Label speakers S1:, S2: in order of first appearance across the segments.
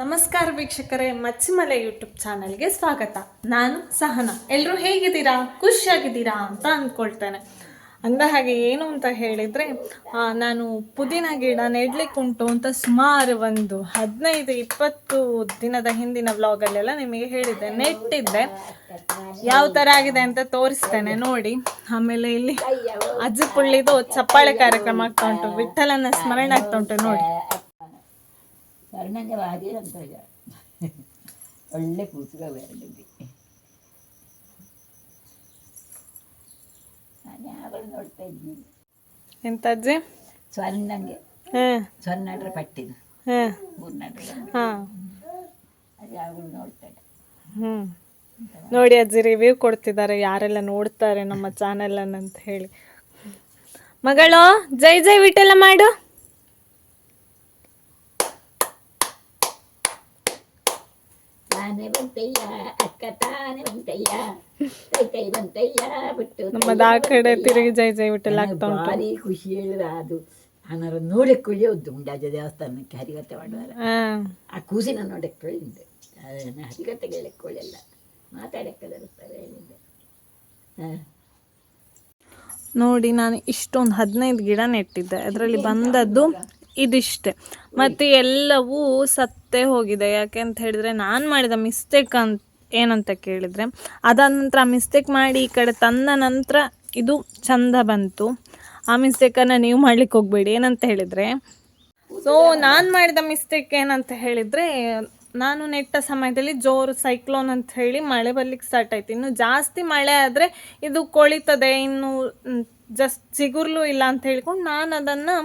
S1: ನಮಸ್ಕಾರ ವೀಕ್ಷಕರೇ, ಮಚ್ಚಿಮಲೆ ಯೂಟ್ಯೂಬ್ ಚಾನಲ್ಗೆ ಸ್ವಾಗತ. ನಾನು ಸಹನ. ಎಲ್ಲರೂ ಹೇಗಿದ್ದೀರಾ? ಖುಷಿಯಾಗಿದ್ದೀರಾ ಅಂತ ಅಂದ್ಕೊಳ್ತೇನೆ. ಅಂದ ಹಾಗೆ ಏನು ಅಂತ ಹೇಳಿದರೆ ನಾನು ಪುದೀನ ಗಿಡ ನೆಡ್ಲಿಕ್ಕೆ ಉಂಟು ಅಂತ ಸುಮಾರು ಒಂದು ಹದಿನೈದು, ಇಪ್ಪತ್ತು ದಿನದ ಹಿಂದಿನ ವ್ಲಾಗಲ್ಲೆಲ್ಲ ನಿಮಗೆ ಹೇಳಿದ್ದೆ. ನೆಟ್ಟಿದ್ದೆ. ಯಾವ ಥರ ಆಗಿದೆ ಅಂತ ತೋರಿಸ್ತೇನೆ ನೋಡಿ. ಆಮೇಲೆ ಇಲ್ಲಿ ಅಜ್ಜಿ ಪುಳ್ಳಿದು ಚಪ್ಪಾಳೆ ಕಾರ್ಯಕ್ರಮ ಆಗ್ತಾ ಉಂಟು. ವಿಠಲನ ಸ್ಮರಣೆ ಆಗ್ತಾ ಉಂಟು ನೋಡಿ.
S2: ವರ್ಣಂಗೆ ಅಂತ ಈಗ ಒಳ್ಳೆ ಕೂಸುಗ ಎರಡಿದ್ವಿ ನಾನು ಯಾವಾಗ ನೋಡ್ತಾ ಇದ್ದೀನಿ
S1: ಎಂತ ಅಜ್ಜಿ
S2: ಸ್ವರ್ಣಂಗೆ ಸ್ವರ್ಣಡ್ರ ಪಟ್ಟಿದು ಮೂರ್ನಡ್ರ ಅದು ಯಾವಾಗಲೂ ನೋಡ್ತಾಳೆ
S1: ಹ್ಞೂ ನೋಡಿ ಅಜ್ಜಿ ರಿವ್ಯೂ ಕೊಡ್ತಿದ್ದಾರೆ. ಯಾರೆಲ್ಲ ನೋಡ್ತಾರೆ ನಮ್ಮ ಚಾನೆಲ್ ಅಂತ ಹೇಳಿ. ಮಗಳು ಜೈ ಜೈ ವಿಟೆಲ್ಲ ಮಾಡು.
S2: ತಾನೇ ಬಂತಯ್ಯ ಅಕ್ಕ ತಾನೇ ಬಂತಯ್ಯ ಕೈ ಕೈ ಬಂತಯ್ಯ ಬಿಟ್ಟು
S1: ನಮ್ಮದು ಆ ಕಡೆ ತಿರುಗಿ ಜೈ ಜೈ
S2: ನನಗೆ
S1: ಆಗ್ತಾ ಉಂಟು.
S2: ಭಾರಿ ಖುಷಿ ಹೇಳಿದ ಅದು. ನಾನು ನೋಡಕ್ಕೆ ಉದ್ದು ಮುಂಡಾಜ ದೇವಸ್ಥಾನಕ್ಕೆ ಹರಿಗತ್ತೆ
S1: ಮಾಡುವಾರ
S2: ಆ. ಕೂಸಿನ ನೋಡಕ್ಕೆ ಹೇಳಿದ್ದೆ ಅದನ್ನು ಹರಿಗತ್ತೆ ಕೇಳಕ್ಕೊಳ್ಳಿಲ್ಲ ಮಾತಾಡಕ್ಕೆ ಬರುತ್ತಾರೆ ಹೇಳಿದ್ದೆ ಹಾಂ
S1: ನೋಡಿ ನಾನು ಇಷ್ಟೊಂದು ಹದಿನೈದು ಗಿಡ ನೆಟ್ಟಿದ್ದೆ. ಅದರಲ್ಲಿ ಬಂದದ್ದು ಇದಿಷ್ಟೆ. ಮತ್ತೆ ಎಲ್ಲವೂ ಸತ್ತೇ ಹೋಗಿದೆ. ಯಾಕೆ ಅಂತ ಹೇಳಿದ್ರೆ ನಾನು ಮಾಡಿದ ಮಿಸ್ಟೇಕ್ ಅಂತ ಏನಂತ ಕೇಳಿದರೆ, ಅದಾದ ನಂತರ ಮಿಸ್ಟೇಕ್ ಮಾಡಿ ಈ ಕಡೆ ತಂದ ನಂತರ ಇದು ಚಂದ ಬಂತು. ಆ ಮಿಸ್ಟೇಕನ್ನು ನೀವು ಮಾಡ್ಲಿಕ್ಕೆ ಹೋಗಬೇಡಿ. ಏನಂತ ಹೇಳಿದ್ರೆ ಸೊ ನಾನು ಮಾಡಿದ ಮಿಸ್ಟೇಕ್ ಏನಂತ ಹೇಳಿದ್ರೆ, ನಾನು ನೆಟ್ಟ ಸಮಯದಲ್ಲಿ ಜೋರು ಸೈಕ್ಲೋನ್ ಅಂತ ಹೇಳಿ ಮಳೆ ಬರ್ಲಿಕ್ಕೆ ಸ್ಟಾರ್ಟ್ ಆಯ್ತು. ಇನ್ನು ಜಾಸ್ತಿ ಮಳೆ ಆದರೆ ಇದು ಕೊಳಿತದೆ. ಇನ್ನು ಜಸ್ಟ್ ಚಿಗುರ್ಲು ಇಲ್ಲ ಅಂತ ಹೇಳ್ಕೊಂಡು ನಾನು ಅದನ್ನು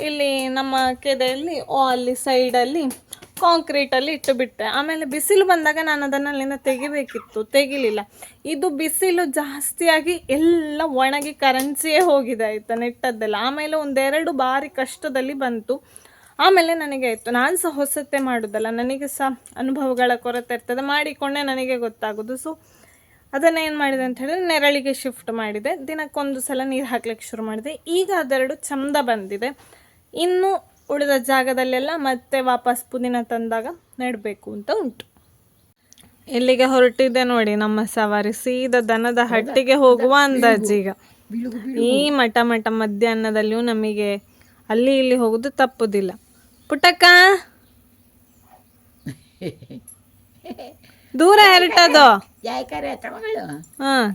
S1: ಇಲ್ಲಿ ನಮ್ಮ ಕೆದೆಯಲ್ಲಿ ಅಲ್ಲಿ ಸೈಡಲ್ಲಿ ಕಾಂಕ್ರೀಟಲ್ಲಿ ಇಟ್ಟು ಬಿಟ್ಟೆ ಆಮೇಲೆ ಬಿಸಿಲು ಬಂದಾಗ ನಾನು ಅದನ್ನು ಅಲ್ಲಿಂದ ತೆಗಿಬೇಕಿತ್ತು. ತೆಗಿಲಿಲ್ಲ. ಇದು ಬಿಸಿಲು ಜಾಸ್ತಿಯಾಗಿ ಎಲ್ಲ ಒಣಗಿ ಕರೆನ್ಸಿಯೇ ಹೋಗಿದೆ ಆಯಿತು ನೆಟ್ಟದ್ದೆಲ್ಲ. ಆಮೇಲೆ ಒಂದೆರಡು ಬಾರಿ ಕಷ್ಟದಲ್ಲಿ ಬಂತು. ಆಮೇಲೆ ನನಗೆ ಆಯಿತು. ನಾನು ಸಹ ಹೊಸತೆ ಮಾಡೋದಲ್ಲ. ನನಗೆ ಸಹ ಅನುಭವಗಳ ಕೊರತೆ ಇರ್ತದೆ. ಮಾಡಿಕೊಂಡೆ ನನಗೆ ಗೊತ್ತಾಗೋದು. ಸೊ ಅದನ್ನು ಏನು ಮಾಡಿದೆ ಅಂತ ಹೇಳಿದ್ರೆ ನೆರಳಿಗೆ ಶಿಫ್ಟ್ ಮಾಡಿದೆ. ದಿನಕ್ಕೊಂದು ಸಲ ನೀರು ಹಾಕ್ಲಿಕ್ಕೆ ಶುರು ಮಾಡಿದೆ. ಈಗ ಅದೆರಡು ಚಂದ ಬಂದಿದೆ. ಇನ್ನು ಉಳಿದ ಜಾಗದಲ್ಲೆಲ್ಲ ಮತ್ತೆ ವಾಪಸ್ ಪುದೀನ ತಂದಾಗ ನೆಡಬೇಕು ಅಂತ ಉಂಟು. ಇಲ್ಲಿಗೆ ಹೊರಟಿದ್ದೆ ನೋಡಿ ನಮ್ಮ ಸವಾರಿ. ಸೀದಾ ದನದ ಹಟ್ಟಿಗೆ ಹೋಗುವ ಅಂದಾಜೀಗ ಈ ಮಠ ಮಠ ಮಧ್ಯಾಹ್ನದಲ್ಲಿಯೂ ನಮಗೆ ಅಲ್ಲಿ ಇಲ್ಲಿ ಹೋಗುದು ತಪ್ಪುದಿಲ್ಲ. ಪುಟಕ್ಕ ದೂರ ಎರಟದು?
S2: ಹಾ ಹತ್ರ ಮಗಳು
S1: ಹಾಂ.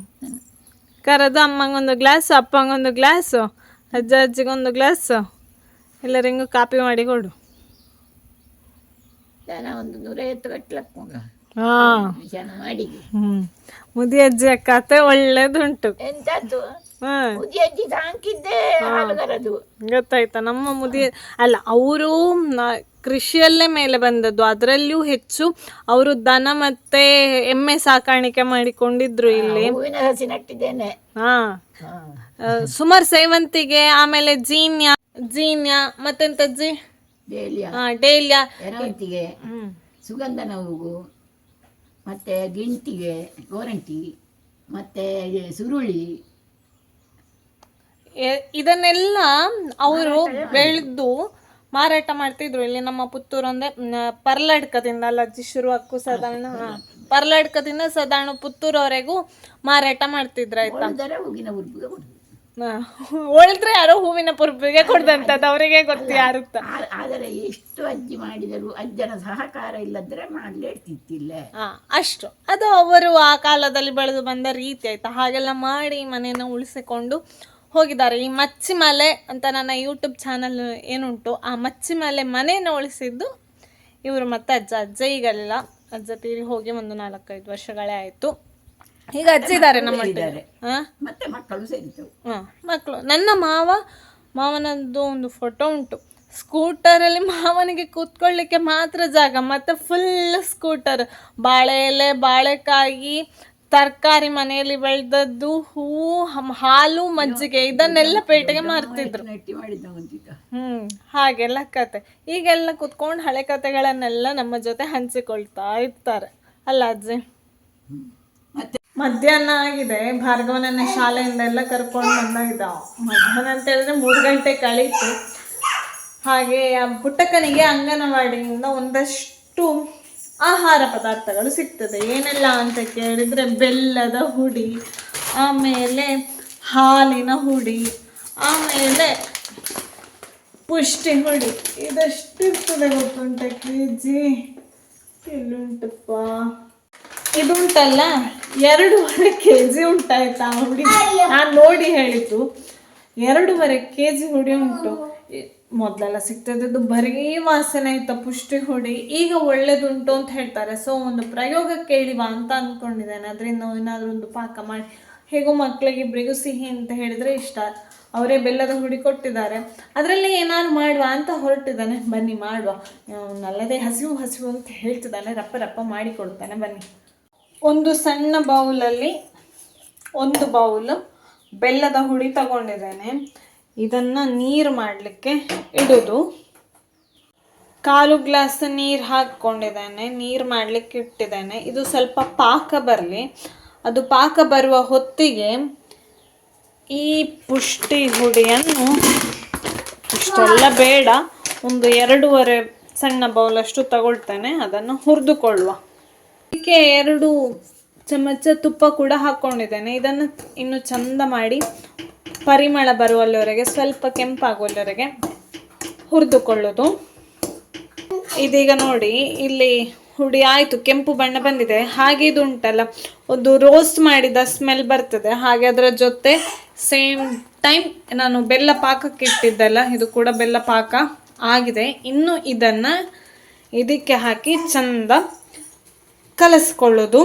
S1: ಕರೆದು ಅಮ್ಮಂಗೊಂದು ಗ್ಲಾಸು, ಅಪ್ಪಂಗೊಂದು ಗ್ಲಾಸು, ಅಜ್ಜ ಅಜ್ಜಿಗೊಂದು ಗ್ಲಾಸು. ಎಲ್ಲರಿಗೂ ಕಾಪಿ ಮಾಡಿ ಕೊಡು.
S2: ಜನ ಒಂದು ನೂರೈವತ್ತು
S1: ಹಾಂ.
S2: ಜನ ಮಾಡಿ
S1: ಮುದಿ ಅಜ್ಜಿ ಕತೆ ಒಳ್ಳೇದುಂಟು.
S2: ಎಂತದ್ದು?
S1: ಹಾಂ.
S2: ಮುದಿ ಅಜ್ಜಿ ಸಾಕಿದ್ದೆ ಹಾಲುಗರದು
S1: ಗೊತ್ತಾಯ್ತಾ? ನಮ್ಮ ಮುದಿ ಅಲ್ಲ ಅವರು ಕೃಷಿಯಲ್ಲೇ ಮೇಲೆ ಬಂದದ್ದು. ಅದರಲ್ಲಿಯೂ ಹೆಚ್ಚು ಅವರು ದನ ಮತ್ತೆ ಎಮ್ಮೆ ಸಾಕಾಣಿಕೆ ಮಾಡಿಕೊಂಡಿದ್ರು ಇಲ್ಲಿ.
S2: ಹೂವಿನ ನಟ್ಟಿದ್ದೇನೆ.
S1: ಹಾ. ಸುಮಾರು ಸೇವಂತಿಗೆ ಆಮೇಲೆ ಜೀನ್ಯ ಜೀನ್ಯ ಮತ್ತೆಂತ ಜಿ
S2: ಡೇಲಿಯ.
S1: ಹಾ ಡೇಲ್ಯ.
S2: ಎರವಂತಿಗೆ
S1: ಹ್ಮ್.
S2: ಸುಗಂಧನ ಹೂವು ಮತ್ತೆ ಗಿಂಟಿಗೆ ಗೋರಂಟಿ ಮತ್ತೆ ಸುರುಳಿ.
S1: ಎ- ಇದನ್ನೆಲ್ಲ ಅವರು ಬೆಳೆದು ಮಾರಾಟ ಮಾಡ್ತಿದ್ರು. ಇಲ್ಲಿ ನಮ್ಮ ಪುತ್ತೂರು ಅಂದ್ರೆ ಮ್, ಪರ್ಲಡ್ಕದಿಂದ ಅಲ್ಲ ಅಜ್ಜಿ ಶುರು ಹಕ್ಕು ಸದಾಣ ಹಾ. ಪರ್ಲಡ್ಕದಿಂದ ಸಾಧಾರಣ ಪುತ್ತೂರವರೆಗೂ ಮಾರಾಟ ಮಾಡ್ತಿದ್ರು ಆಯ್ತಾ?
S2: ಉರ್ಬುಗೆ
S1: ಹಾ. ಉಳಿದ್ರೆ ಯಾರೋ ಹೂವಿನ ಪುರ್ಬಿಗೆ ಕೊಡ್ದಂತ ಅವರಿಗೆ ಗೊತ್ತು
S2: ಆ- ಆದರೆ ಎಷ್ಟು ಅಜ್ಜಿ ಮಾಡಿದರು ಅಜ್ಜನ ಸಹಕಾರ ಇಲ್ಲದ್ರೆ ಮಾಡ್ಲೇ
S1: ಇರ್ತಿತ್ತಿಲ್ಲ ಅಷ್ಟು. ಅದು ಅವರು ಆ ಕಾಲದಲ್ಲಿ ಬೆಳೆದು ಬಂದ ರೀತಿ ಆಯ್ತಾ. ಹಾಗೆಲ್ಲ ಮಾಡಿ ಮನೆಯನ್ನು ಉಳಿಸಿಕೊಂಡು ಹೋಗಿದ್ದಾರೆ. ಈ ಮಚ್ಚಿಮಲೆ ಅಂತ ನನ್ನ ಯೂಟ್ಯೂಬ್ ಚಾನಲ್ ಏನುಂಟು ಆ ಮಚ್ಚಿಮಲೆ ಮನೆಯನ್ನು ಉಳಿಸಿದ್ದು ಇವರು ಮತ್ತೆ ಅಜ್ಜ. ಅಜ್ಜ ಈಗಲ್ಲ. ಅಜ್ಜ ತೀರಿ ಹೋಗಿ ಒಂದು ನಾಲ್ಕೈದು ವರ್ಷಗಳೇ ಆಯಿತು. ಈಗ ಅಜ್ಜಿದ್ದಾರೆ ನಮ್ಮ
S2: ಇದ್ದಾರೆ.
S1: ಹಾಂ
S2: ಮತ್ತೆ ಮಕ್ಕಳು
S1: ಮಕ್ಕಳು. ನನ್ನ ಮಾವ ಮಾವನದ್ದು ಒಂದು ಫೋಟೋ ಉಂಟು. ಸ್ಕೂಟರಲ್ಲಿ ಮಾವನಿಗೆ ಕೂತ್ಕೊಳ್ಳಿಕ್ಕೆ ಮಾತ್ರ ಜಾಗ. ಮತ್ತೆ ಫುಲ್ ಸ್ಕೂಟರ್ ಬಾಳೆ ಎಲೆ ಬಾಳೆಕಾಯಿ ತರಕಾರಿ ಮನೆಯಲ್ಲಿ ಬೆಳೆದದ್ದು ಹೂವು ಹಾಲು ಮಜ್ಜಿಗೆ ಇದನ್ನೆಲ್ಲ ಪೇಟೆಗೆ ಮಾರ್ತಿದ್ರು. ಹ್ಮ್ ಹಾಗೆಲ್ಲ ಕತೆ. ಈಗೆಲ್ಲ ಕುತ್ಕೊಂಡು ಹಳೆ ಕತೆಗಳನ್ನೆಲ್ಲ ನಮ್ಮ ಜೊತೆ ಹಂಚಿಕೊಳ್ತಾ ಇರ್ತಾರೆ. ಅಲ್ಲ ಅಜ್ಜಿ? ಮಧ್ಯಾಹ್ನ ಆಗಿದೆ. ಭಾರ್ಗವನನ್ನ ಶಾಲೆಯಿಂದ ಎಲ್ಲ ಕರ್ಕೊಂಡು ಬಂದಾಗಿದ್ದ ಮಧ್ಯಾಹ್ನ ಅಂತ ಹೇಳಿದ್ರೆ ಮೂರು ಗಂಟೆ ಕಳೀತು. ಹಾಗೆ ಆ ಪುಟ್ಟಕ್ಕನಿಗೆ ಅಂಗನವಾಡಿಯಿಂದ ಒಂದಷ್ಟು ಒಂದಷ್ಟು ಆಹಾರ ಪದಾರ್ಥಗಳು ಸಿಗ್ತದೆ. ಏನೆಲ್ಲ ಅಂತ ಕೇಳಿದರೆ ಬೆಲ್ಲದ ಹುಡಿ, ಆಮೇಲೆ ಹಾಲಿನ ಹುಡಿ, ಆಮೇಲೆ ಪುಷ್ಟಿ ಹುಡಿ. ಇದಷ್ಟು ಇರ್ತದೆ ಗೊತ್ತುಂಟ ಕೆ ಜಿ? ಎಲ್ಲುಂಟಪ್ಪ ಇದುಂಟಲ್ಲ ಎರಡೂವರೆ ಕೆ ಜಿ ಉಂಟಾಯ್ತಾ ಹುಡಿ? ನಾನು ನೋಡಿ ಹೇಳಿತು ಎರಡೂವರೆ ಕೆ ಜಿ ಹುಡಿ ಉಂಟು. ಮೊದಲೆಲ್ಲ ಸಿಗ್ತದ್ದು ಬರೀ ವಾಸನೆ ಆಯ್ತಾ ಪುಷ್ಟಿ ಹುಡಿ. ಈಗ ಒಳ್ಳೇದುಂಟು ಅಂತ ಹೇಳ್ತಾರೆ. ಸೊ ಒಂದು ಪ್ರಯೋಗ ಕೇಳಿವ ಅಂತ ಅಂದ್ಕೊಂಡಿದ್ದೇನೆ ಅದರಿಂದ ಏನಾದರೂ ಒಂದು ಪಾಕ ಮಾಡಿ. ಹೇಗೋ ಮಕ್ಕಳಿಗೆ ಇಬ್ಬರಿಗೂ ಸಿಹಿ ಅಂತ ಹೇಳಿದ್ರೆ ಇಷ್ಟ. ಅವರೇ ಬೆಲ್ಲದ ಹುಡಿ ಕೊಟ್ಟಿದ್ದಾರೆ. ಅದರಲ್ಲಿ ಏನಾದ್ರು ಮಾಡುವ ಅಂತ ಹೊರಟಿದ್ದಾನೆ. ಬನ್ನಿ ಮಾಡುವ. ನಲ್ಲದೇ ಹಸಿವು ಹಸಿವು ಅಂತ ಹೇಳ್ತಿದ್ದಾನೆ. ರಪ್ಪ ರಪ್ಪ ಮಾಡಿ ಕೊಡ್ತಾನೆ. ಬನ್ನಿ. ಒಂದು ಸಣ್ಣ ಬೌಲಲ್ಲಿ ಒಂದು ಬೌಲ್ ಬೆಲ್ಲದ ಹುಡಿ ತಗೊಂಡಿದ್ದೇನೆ. ಇದನ್ನು ನೀರು ಮಾಡಲಿಕ್ಕೆ ಇಡೋದು. ಕಾಲು ಗ್ಲಾಸ್ ನೀರು ಹಾಕ್ಕೊಂಡಿದ್ದೇನೆ. ನೀರು ಮಾಡಲಿಕ್ಕೆ ಇಟ್ಟಿದ್ದೇನೆ. ಇದು ಸ್ವಲ್ಪ ಪಾಕ ಬರಲಿ. ಅದು ಪಾಕ ಬರುವ ಹೊತ್ತಿಗೆ ಈ ಪುಷ್ಟಿ ಹುಡಿಯನ್ನು ಇಷ್ಟೆಲ್ಲ ಬೇಡ. ಒಂದು ಎರಡೂವರೆ ಸಣ್ಣ ಬೌಲಷ್ಟು ತಗೊಳ್ತೇನೆ. ಅದನ್ನು ಹುರಿದುಕೊಳ್ಳುವ. ಇದಕ್ಕೆ ಎರಡು ಚಮಚ ತುಪ್ಪ ಕೂಡ ಹಾಕ್ಕೊಂಡಿದ್ದೇನೆ ಇದನ್ನು ಇನ್ನು ಚಂದ ಮಾಡಿ ಪರಿಮಳ ಬರುವಲ್ಲಿವರೆಗೆ ಸ್ವಲ್ಪ ಕೆಂಪಾಗುವಲ್ಲಿವರೆಗೆ ಹುರಿದುಕೊಳ್ಳೋದು. ಇದೀಗ ನೋಡಿ, ಇಲ್ಲಿ ಹುಡಿ ಆಯಿತು, ಕೆಂಪು ಬಣ್ಣ ಬಂದಿದೆ. ಹಾಗೆ ಇದು ಉಂಟಲ್ಲ, ಒಂದು ರೋಸ್ಟ್ ಮಾಡಿದ ಸ್ಮೆಲ್ ಬರ್ತದೆ. ಹಾಗೆ ಅದರ ಜೊತೆ ಸೇಮ್ ಟೈಮ್ ನಾನು ಬೆಲ್ಲ ಪಾಕಕ್ಕೆ ಇಟ್ಟಿದ್ದಲ್ಲ, ಇದು ಕೂಡ ಬೆಲ್ಲ ಪಾಕ ಆಗಿದೆ. ಇನ್ನು ಇದನ್ನು ಇದಕ್ಕೆ ಹಾಕಿ ಚಂದ ಕಲಸ್ಕೊಳ್ಳೋದು.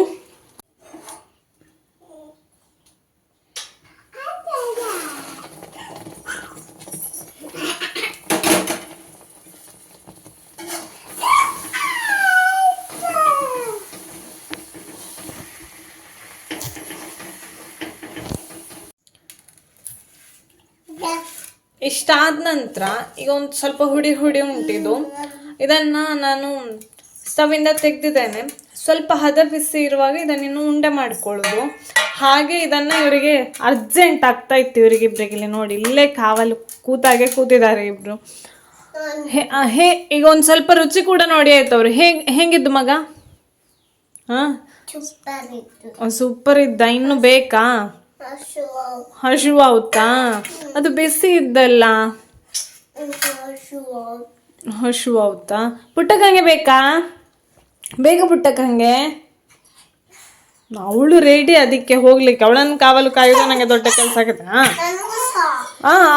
S1: ಇಷ್ಟಾದ ನಂತರ ಈಗ ಒಂದು ಸ್ವಲ್ಪ ಹುಡಿ ಹುಡಿ ಉಂಟಿದ್ದು. ಇದನ್ನು ನಾನು ಸ್ಟವಿಂದ ತೆಗೆದಿದ್ದೇನೆ. ಸ್ವಲ್ಪ ಹದ ಬಿಸಿ ಇರುವಾಗ ಇದನ್ನು ಇನ್ನು ಉಂಡೆ ಮಾಡ್ಕೊಳ್ಳೋದು. ಹಾಗೆ ಇದನ್ನು ಇವರಿಗೆ ಅರ್ಜೆಂಟ್ ಆಗ್ತಾ ಇತ್ತು ಇವರಿಗೆ ಇಬ್ಬರಿಗೆ ಇಲ್ಲಿ ನೋಡಿ. ಇಲ್ಲೇ ಕಾವಲು ಕೂತಾಗೆ ಕೂತಿದ್ದಾರೆ ಇಬ್ರು. ಹೇ ಈಗ ಒಂದು ಸ್ವಲ್ಪ ರುಚಿ ಕೂಡ ನೋಡಿ ಆಯ್ತು ಅವರು. ಹೇಗ್ ಹೆಂಗಿದ್ದು ಮಗ? ಹಾಂ? ಸೂಪರ್ ಇದ್ದ. ಇನ್ನು ಬೇಕಾ? ಹಶು ಆಗುತ್ತಾ ಅದು ಬಿಸಿ ಇದ್ದಲ್ಲ? ಹಶು ಆಗುತ್ತಾ ಪುಟ್ಟಕ್ಕಂಗೆ ಬೇಕಾ? ಬೇಗ ಪುಟ್ಟಕ್ಕಂಗೆ ಅವಳು ರೆಡಿ ಅದಕ್ಕೆ ಹೋಗ್ಲಿಕ್ಕೆ. ಅವಳನ್ನು ಕಾವಲು ಕಾಯೋದು ನನಗೆ ದೊಡ್ಡ ಕೆಲಸ ಆಗುತ್ತೆ? ಹಾಂ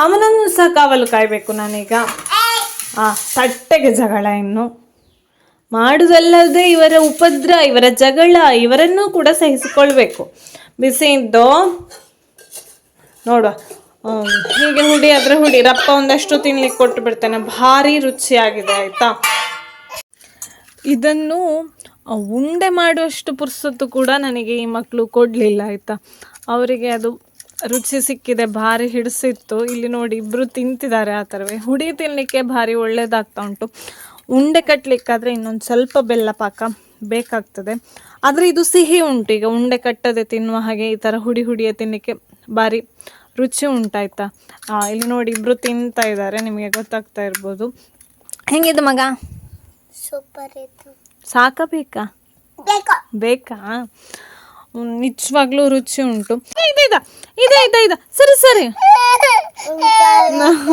S1: ಅವನನ್ನು ಸಹ ಕಾವಲು ಕಾಯಬೇಕು ನಾನೀಗ. ಆ ತಟ್ಟೆಗೆ ಜಗಳ ಇನ್ನು. ಮಾಡುವುದಲ್ಲದೆ ಇವರ ಉಪದ್ರ ಇವರ ಜಗಳ ಇವರನ್ನು ಕೂಡ ಸಹಿಸಿಕೊಳ್ಬೇಕು. ಬಿಸಿ ಇದ್ದು ನೋಡುವ. ಹೀಗೆ ಹುಡಿ ಆದರೆ ಹುಡಿ. ರಪ್ಪ ಒಂದಷ್ಟು ತಿನ್ಲಿಕ್ಕೆ ಕೊಟ್ಟು ಬಿಡ್ತೇನೆ. ಭಾರಿ ರುಚಿಯಾಗಿದೆ ಆಯ್ತಾ? ಇದನ್ನು ಉಂಡೆ ಮಾಡುವಷ್ಟು ಪುರ್ಸೊತ್ತು ಕೂಡ ನನಗೆ ಈ ಮಕ್ಕಳು ಕೊಡಲಿಲ್ಲ, ಆಯಿತಾ? ಅವರಿಗೆ ಅದು ರುಚಿ ಸಿಕ್ಕಿದೆ, ಭಾರಿ ಹಿಡಿಸಿತ್ತು. ಇಲ್ಲಿ ನೋಡಿ ಇಬ್ಬರು ತಿಂತಿದ್ದಾರೆ ಆ ಥರವೇ. ಹುಡಿ ತಿನ್ನಲಿಕ್ಕೆ ಭಾರಿ ಒಳ್ಳೆಯದಾಗ್ತಾ ಉಂಟು. ಉಂಡೆ ಕಟ್ಟಲಿಕ್ಕಾದರೆ ಇನ್ನೊಂದು ಸ್ವಲ್ಪ ಬೆಲ್ಲ ಪಾಕ ಬೇಕಾಗ್ತದೆ. ಆದರೆ ಇದು ಸಿಹಿ ಉಂಟು. ಈಗ ಉಂಡೆ ಕಟ್ಟದೆ ತಿನ್ನುವ ಹಾಗೆ ಈ ಥರ ಹುಡಿ ಹುಡಿಯ ತಿನ್ನಲಿಕ್ಕೆ ಭಾರಿ ರುಚಿ ಉಂಟಾಯ್ತಾ? ಇಲ್ಲಿ ನೋಡಿ ಇಬ್ಬರು ತಿಂತಾ ಇದ್ದಾರೆ. ನಿಮಗೆ ಗೊತ್ತಾಗ್ತಾ ಇರ್ಬೋದು. ಹೆಂಗಿದೆ ಮಗ?
S3: ಸೂಪರ್ ಇತ್ತು.
S1: ಸಾಕಬೇಕಾ? ಬೇಕಾ?
S3: ಬೇಕಾ?
S1: ನಿಜವಾಗ್ಲೂ ರುಚಿ ಉಂಟು. ಇದೆ ಇದೆ ಇದೆ ಇದೆ ಇದೆ. ಸರಿ ಸರಿ.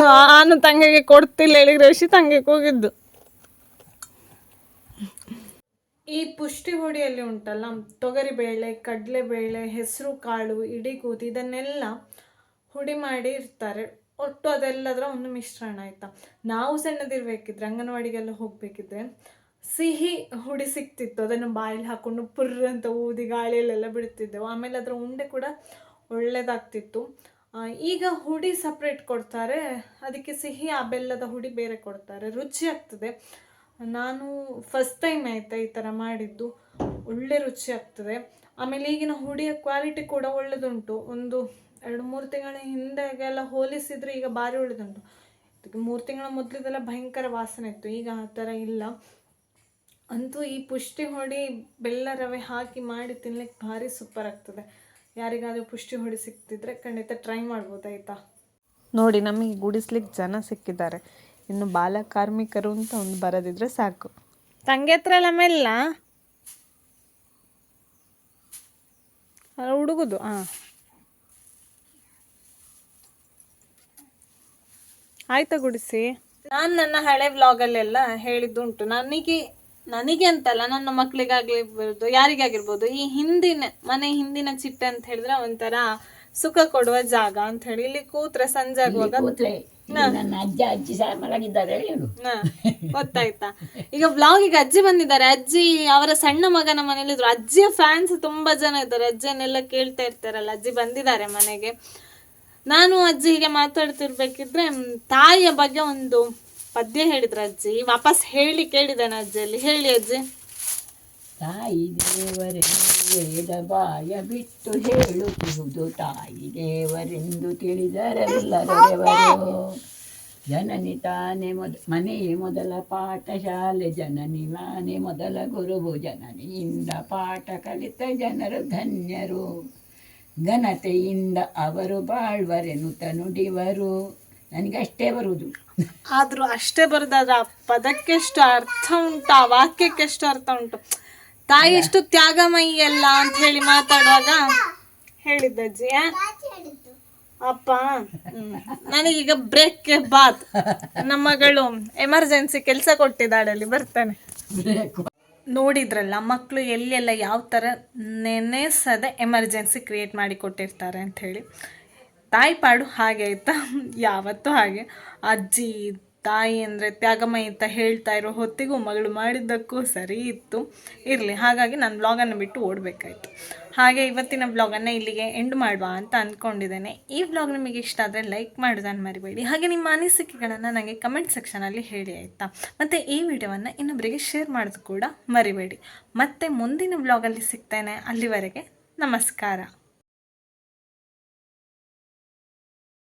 S1: ನಾನು ತಂಗಿಗೆ ಕೊಡ್ತಿಲ್ಲ ಹೇಳಿ ರೇಷಿ ತಂಗಿಗೆ ಹೋಗಿದ್ದು. ಈ ಪುಷ್ಟಿ ಹೊಡಿಯಲ್ಲಿ ಉಂಟಲ್ಲ ತೊಗರಿಬೇಳೆ ಕಡಲೆಬೇಳೆ ಹೆಸರು ಕಾಳು ಇಡಿಗೂದಿ ಇದನ್ನೆಲ್ಲ ಹುಡಿ ಮಾಡಿ ಇರ್ತಾರೆ. ಒಟ್ಟು ಅದೆಲ್ಲದರ ಒಂದು ಮಿಶ್ರಣ ಆಯ್ತಾ. ನಾವು ಸಣ್ಣದಿರಬೇಕಿದ್ರೆ, ಅಂಗನವಾಡಿಗೆಲ್ಲ ಹೋಗಬೇಕಿದ್ರೆ ಸಿಹಿ ಹುಡಿ ಸಿಕ್ತಿತ್ತು. ಅದನ್ನು ಬಾಯಲ್ಲಿ ಹಾಕೊಂಡು ಪುರ್ರ್ ಅಂತ ಊದಿ ಗಾಳಿಯಲ್ಲೆಲ್ಲ ಬಿಡ್ತಿದ್ದೆವು. ಆಮೇಲೆ ಅದರ ಉಂಡೆ ಕೂಡ ಒಳ್ಳೆಯದಾಗ್ತಿತ್ತು ಈಗ ಹುಡಿ ಸಪ್ರೇಟ್ ಕೊಡ್ತಾರೆ. ಅದಕ್ಕೆ ಸಿಹಿ, ಆ ಬೆಲ್ಲದ ಹುಡಿ ಬೇರೆ ಕೊಡ್ತಾರೆ. ರುಚಿ ಆಗ್ತದೆ. ನಾನು ಫಸ್ಟ್ ಟೈಮ್ ಆಯ್ತಾ ಈ ಥರ ಮಾಡಿದ್ದು. ಒಳ್ಳೆ ರುಚಿ ಆಗ್ತದೆ. ಆಮೇಲೆ ಈಗಿನ ಹುಡಿಯ ಕ್ವಾಲಿಟಿ ಕೂಡ ಒಳ್ಳೆದುಂಟು. ಒಂದು ಎರಡು ಮೂರು ತಿಂಗಳ ಹಿಂದೆಗೆಲ್ಲ ಹೋಲಿಸಿದರೆ ಈಗ ಭಾರಿ ಉಳಿದುಂಟು ಇದಕ್ಕೆ ಮೂರು ತಿಂಗಳ ಮೊದಲಿದೆಲ್ಲ ಭಯಂಕರ ವಾಸನೆ ಇತ್ತು. ಈಗ ಆ ಥರ ಇಲ್ಲ. ಅಂತೂ ಈ ಪುಷ್ಟಿ ಹೊಡಿ ಬೆಲ್ಲ ರವೆ ಹಾಕಿ ಮಾಡಿ ತಿನ್ಲಿಕ್ಕೆ ಭಾರಿ ಸೂಪರ್ ಆಗ್ತದೆ. ಯಾರಿಗಾದರೂ ಪುಷ್ಟಿ ಹೊಡಿ ಸಿಕ್ತಿದ್ರೆ ಖಂಡಿತ ಟ್ರೈ ಮಾಡ್ಬೋದು ನೋಡಿ, ನಮಗೆ ಗುಡಿಸ್ಲಿಕ್ಕೆ ಜನ ಸಿಕ್ಕಿದ್ದಾರೆ. ಇನ್ನು ಬಾಲ ಕಾರ್ಮಿಕರು ಅಂತ ಒಂದು ಬರದಿದ್ರೆ ಸಾಕು. ತಂಗಿ ಹತ್ರ ಎಲ್ಲ ಮೆಲ್ಲ? ಹುಡುಗುದು? ಹಾಂ ಆಯ್ತಾ ಗುಡಿಸಿ? ನಾನು ನನ್ನ ಹಳೆ ವ್ಲಾಗಲ್ಲೆಲ್ಲ ಹೇಳಿದ್ದುಂಟು. ನನಗೆ ನನಗೆ ಅಂತಲ್ಲ ನನ್ನ ಮಕ್ಕಳಿಗಾಗಿರ್ಬೋದು ಯಾರಿಗಾಗಿರ್ಬೋದು ಈ ಹಿಂದಿನ ಮನೆ ಹಿಂದಿನ ಚಿಟ್ಟೆ ಅಂತ ಹೇಳಿದ್ರೆ ಒಂಥರ ಸುಖ ಕೊಡುವ ಜಾಗ ಅಂತ ಹೇಳಿ. ಇಲ್ಲಿ ಕೂತ್ರೆ ಸಂಜೆ ಆಗುವಾಗ
S2: ನನ್ನ ಅಜ್ಜ ಅಜ್ಜಿ ಸಹ ಮಲಗಿದ್ದಾರೆ ಹೇಳು
S1: ಹಾ, ಗೊತ್ತಾಯ್ತಾ. ಈಗ ಬ್ಲಾಗಿಗೆ ಅಜ್ಜಿ ಬಂದಿದ್ದಾರೆ. ಅಜ್ಜಿ ಅವರ ಸಣ್ಣ ಮಗನ ಮನೇಲಿ ಇದ್ರು ಅಜ್ಜಿಯ ಫ್ಯಾನ್ಸ್ ತುಂಬಾ ಜನ ಇದ್ದಾರೆ. ಅಜ್ಜಿಯನ್ನೆಲ್ಲ ಕೇಳ್ತಾ ಇರ್ತಾರಲ್ಲ. ಅಜ್ಜಿ ಬಂದಿದ್ದಾರೆ ಮನೆಗೆ. ನಾನು ಅಜ್ಜಿ ಹೀಗೆ ಮಾತಾಡ್ತಿರ್ಬೇಕಿದ್ರೆ ತಾಯಿಯ ಬಗ್ಗೆ ಒಂದು ಪದ್ಯ ಹೇಳಿದ್ರು ಅಜ್ಜಿ. ವಾಪಸ್ ಹೇಳಿ ಕೇಳಿದ್ದಾನೆ ಅಜ್ಜಿಯಲ್ಲಿ ಹೇಳಿ ಅಜ್ಜಿ.
S2: ತಾಯಿ ದೇವರೇ ವೇದ ಬಾಯ ಬಿಟ್ಟು ಹೇಳುತ್ತಿರುವುದು ತಾಯಿ ದೇವರೆಂದು ತಿಳಿದರೆಲ್ಲರೆವರು ಜನನಿ ತಾನೆ ಮೊದ, ಮನೆಯೇ ಮೊದಲ ಪಾಠಶಾಲೆ ಜನನಿ ಮಾನೆ ಮೊದಲ ಗುರುವು, ಜನನಿಯಿಂದ ಪಾಠ ಕಲಿತ ಜನರು ಧನ್ಯರು. ಘನತೆಯಿಂದ ಅವರು ಬಾಳ್ವರೆನುತ ನುಡಿವರು ನನಗೆ ಅಷ್ಟೇ ಬರುವುದು.
S1: ಆದ್ರೂ ಅಷ್ಟೇ ಬರೋದಾದ್ರೆ ಆ ಪದಕ್ಕೆಷ್ಟು ಅರ್ಥ ಉಂಟು ಆ ವಾಕ್ಯಕ್ಕೆಷ್ಟು ಅರ್ಥ ಉಂಟು. ತಾಯಿ ಎಷ್ಟು ತ್ಯಾಗಮಯಿ ಅಲ್ಲ ಅಂತ ಹೇಳಿ ಮಾತಾಡುವಾಗ ಹೇಳಿದ್ದಜ್ಜಿ? ಅಪ್ಪ. ನನಗೀಗ ಬ್ರೇಕ್ ಬಾತ್ ನಮ್ಮ ಮಗಳು ಎಮರ್ಜೆನ್ಸಿ ಕೆಲಸ ಕೊಟ್ಟಿದ್ದಾಳೆ ಅಲ್ಲಿ ಬರ್ತೇನೆ. ನೋಡಿದ್ರಲ್ಲ ಮಕ್ಕಳು ಎಲ್ಲೆಲ್ಲ ಯಾವ ಥರ ನೆನೆಸದೆ ಎಮರ್ಜೆನ್ಸಿ ಕ್ರಿಯೇಟ್ ಮಾಡಿ ಕೊಟ್ಟಿರ್ತಾರೆ ಅಂಥೇಳಿ ತಾಯಿ ಪಾಡು ಹಾಗೆ ಆಯ್ತಾ? ಯಾವತ್ತೂ ಹಾಗೆ. ಅಜ್ಜಿ ತಾಯಿ ಅಂದರೆ ತ್ಯಾಗಮಯ ಅಂತ ಹೇಳ್ತಾ ಇರೋ ಹೊತ್ತಿಗೂ ಮಗಳು ಮಾಡಿದ್ದಕ್ಕೂ ಸರಿ ಇತ್ತು. ಇರಲಿ, ಹಾಗಾಗಿ ನಾನು ಬ್ಲಾಗನ್ನು ಬಿಟ್ಟು ಓಡಬೇಕಾಯ್ತು. ಹಾಗೆ ಇವತ್ತಿನ ಬ್ಲಾಗನ್ನು ಇಲ್ಲಿಗೆ ಎಂಡ್ ಮಾಡುವ ಅಂತ ಅಂದ್ಕೊಂಡಿದ್ದೇನೆ ಈ ಬ್ಲಾಗ್ ನಿಮಗೆ ಇಷ್ಟ ಆದರೆ ಲೈಕ್ ಮಾಡೋದನ್ನು ಮರಿಬೇಡಿ. ಹಾಗೆ ನಿಮ್ಮ ಅನಿಸಿಕೆಗಳನ್ನು ನನಗೆ ಕಮೆಂಟ್ ಸೆಕ್ಷನಲ್ಲಿ ಹೇಳಿ ಆಯಿತಾ? ಮತ್ತು ಈ ವಿಡಿಯೋವನ್ನು ಇನ್ನೊಬ್ಬರಿಗೆ ಶೇರ್ ಮಾಡೋದು ಕೂಡ ಮರಿಬೇಡಿ. ಮತ್ತೆ ಮುಂದಿನ ಬ್ಲಾಗಲ್ಲಿ ಸಿಗ್ತೇನೆ. ಅಲ್ಲಿವರೆಗೆ ನಮಸ್ಕಾರ.